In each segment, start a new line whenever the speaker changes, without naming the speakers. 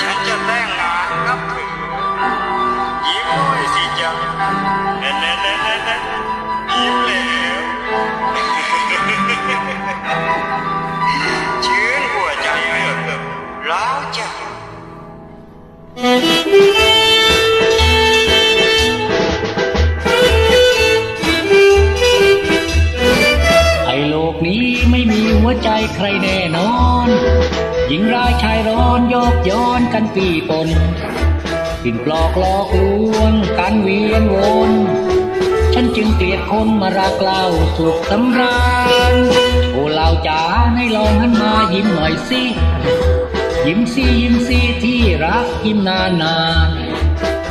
ฉันจะแต่งงานกับเธอยิ้มด้สิจเน่น่เน่เยิ้มแล้วชื้นหัวใจเหลือเกินร้าวใจ
ไอ้โลกนี้ไม่มีหัวใจใครแน่นอน หญิงร้ายชายร้อนโยกย้อนกันปีปนปิ่นปลอกลอกลวงกันเวียนวนฉันจึงเกลียดคนมารักเล่าสุขสำราญโอ้เล่าจ๋าให้ลองหันมายิ้มหน่อยสิยิ้มสิยิ้มสิที่รักยิ้มนานนาน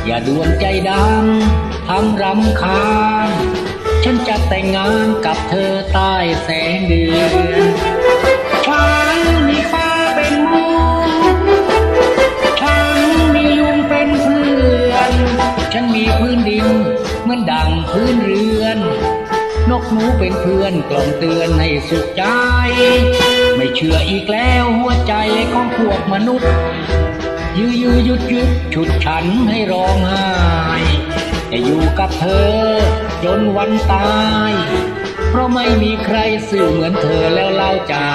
อย่าด่วนใจดำทำรำคาญฉันจะแต่งงานกับเธอใต้แสงเดือนฉันมีฟ้าม ดิน เหมือนดังพื้นเรือน นกหนูเป็นเพื่อนกล่อมเตือนให้สุขใจ ไม่เชื่ออีกแล้วหัวใจของพวกมนุษย์ ยื้อยื้อยุดยุดฉุดฉันให้ร้องไห้จะอยู่กับเธอ จนวันตาย เพราะไม่มีใครสื่อเหมือนเธอแล้วเล่าจ้า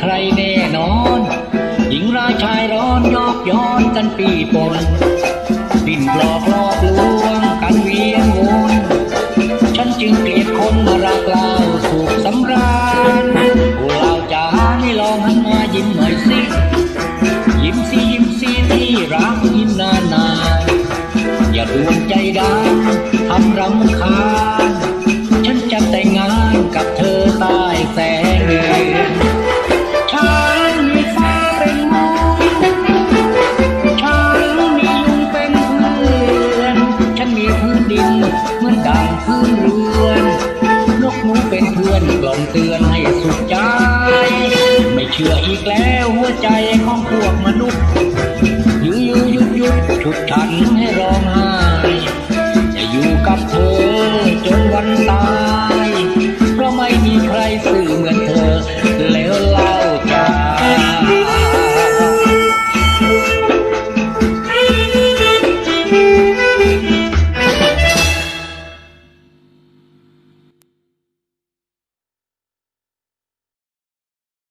ใครแน่นอน หญิงราชายร้อนยอกย้อนกันปีปน พื้นดินเหมือนดังพื้นเรือน นกหนูเป็นเพื่อนกล่อมเตือนให้สุขใจ ไม่เชื่ออีกแล้วหัวใจของพวกมนุษย์ยื้อยุดยุดฉุดฉันให้ร้องไห้